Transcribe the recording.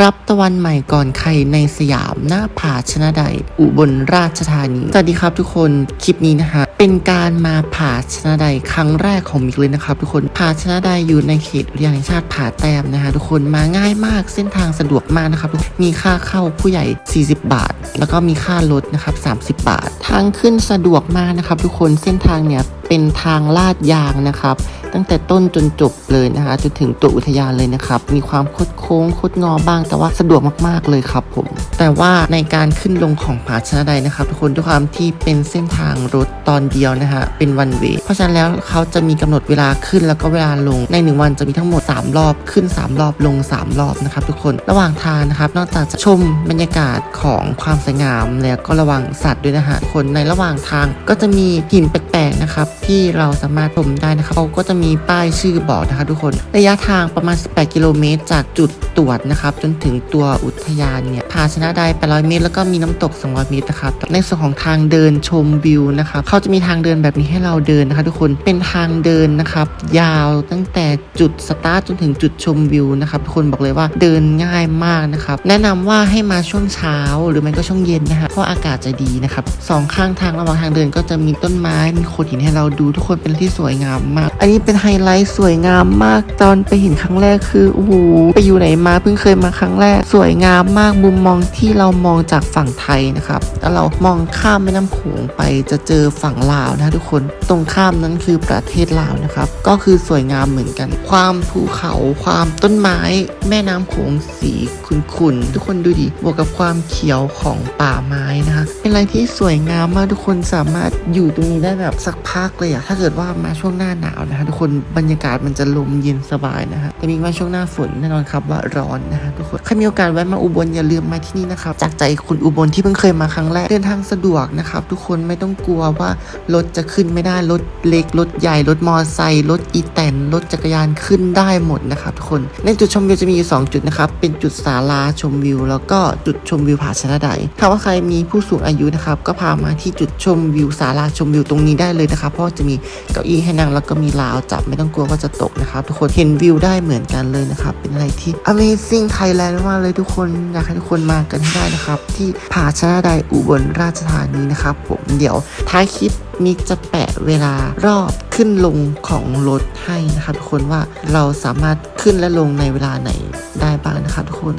รับตะวันใหม่ก่อนใครในสยามหน้าผาชนะใด อุบลราชธานี สวัสดีครับทุกคน คลิปนี้นะคะ เป็นการมาผาชนะใดครั้งแรกของมิกเลยนะครับ ทุกคนผาชนะใดอยู่ในเขตอุทยานแห่งชาติผาแต้มนะคะ ทุกคนมาง่ายมากเส้นทางสะดวกมากนะครับมีค่าเข้าผู้ใหญ่ 40 บาท แล้วก็มีค่ารถนะครับ 30 บาท ทางขึ้นสะดวกมากนะครับ ทุกคนเส้นทางเนี่ยเป็นทางลาดยางนะครับ ตั้งแต่ต้นจนจบเลยนะคะจนถึงตัวอุทยานเลยนะครับ มีความคดโค้งคดงอบ้าง แต่ว่าสะดวกมากๆเลยครับผม แต่ว่าในการขึ้นลงของผาชนะใดนะครับ ทุกคนด้วยความที่เป็นเส้นทางรถตอนเดียวนะฮะเป็นวันเวเพราะฉะนั้นแล้วเขาจะมีกำหนดเวลาขึ้นแล้วก็เวลาลงในหนึ่งวันจะมีทั้งหมด 3 รอบขึ้น 3 รอบลง 3 รอบนะครับ ทุกคนระหว่างทางนะครับ นอกจากจะชมบรรยากาศของความสวยงามแล้วก็ระวังสัตว์ด้วยนะฮะคนในระหว่างทางก็จะมีหินแป กนะครับที่เราสามารถชมได้นะครับเขาก็จะมีป้ายชื่อบอกนะคะทุกคนระยะทางประมาณ 18 กิโลเมตร จากจุดตรวจนะครับจนถึงตัวอุทยานเนี่ยผาชนะใด800 เมตร แล้วก็มีน้ำตก 200 เมตรนะครับในส่วนของทางเดินชมวิวนะครับเขาจะมีทางเดินแบบนี้ให้เราเดินนะคะทุกคนเป็นทางเดินนะครับยาวตั้งแต่จุดสตาร์ทจนถึงจุดชมวิวนะครับทุกคนบอกเลยว่าเดินง่ายมากนะครับแนะนำว่าให้มาช่วงเช้าหรือไม่ก็ช่วงเย็นนะฮะเพราะอากาศจะดีนะครับสองข้างทางระหว่างทางเดินก็จะมีต้นไม้มีขดหินให้เราดูทุกคนเป็นที่สวยงามมาก อันนี้เป็นไฮไลท์สวยงามมากตอนไปเห็นครั้งแรกคือโอ้โหไปอยู่ไหนมาเพิ่งเคยมาครั้งแรก สวยงามมากมุมมองที่เรามองจากฝั่งไทยนะครับแล้วเรามองข้ามแม่น้ำโขงไปจะเจอฝั่งลาวนะทุกคนตรงข้ามนั้นคือประเทศลาวนะครับก็คือสวยงามเหมือนกัน ความภูเขาความต้นไม้แม่น้ำโขงสีขุ่นๆทุกคนดูดิบวกกับความเขียวของป่าไม้นะคะ อะไรที่สวยงามมากทุกคนสามารถอยู่ตรงนี้ได้แบบสักพักเลยอะถ้าเกิดว่ามาช่วงหน้าหนาวนะคะทุกคนบรรยากาศมันจะลมเย็นสบายนะฮะแต่มีว่าช่วงหน้าฝนแน่นอนครับว่าร้อนนะฮะทุกคนใครมีโอกาสแวะมาอุบลอย่าลืมมาที่นี่นะครับจากใจคุณอุบลที่เพิ่งเคยมาครั้งแรกเดินทางสะดวกนะครับทุกคนไม่ต้องกลัวว่ารถจะขึ้นไม่ได้รถเล็กรถใหญ่รถมอไซค์รถอีแตนรถจักรยานขึ้นได้หมดนะครับทุกคนในจุดชมวิวจะมีอยู่สองจุดนะครับเป็นจุดศาลาชมวิว แล้วก็จุดชมวิวผาชนะใดถ้าว่าใครมีผู้สูงอายุนะครับ ก็พามาที่จุดชมวิวศาลาชมวิวตรงนี้ได้เลยนะครับเพราะว่าจะมีเก้าอี้ให้นั่งแล้วก็มีราวจับไม่ต้องกลัวว่าจะตกนะครับทุกคนเห็นวิวได้เหมือนกันเลยนะครับเป็นอะไรที่ Amazing Thailand มากเลยทุกคนอยากให้ทุกคนมากันให้ได้นะครับ ที่ผาชนะใดอุบลราชธานีนะครับ ผมเดี๋ยวท้ายคลิปมิกจะแปะเวลารอบขึ้นลงของรถให้นะครับทุกคนว่าเราสามารถขึ้นและลงในเวลาไหนได้บ้างนะครับทุกคน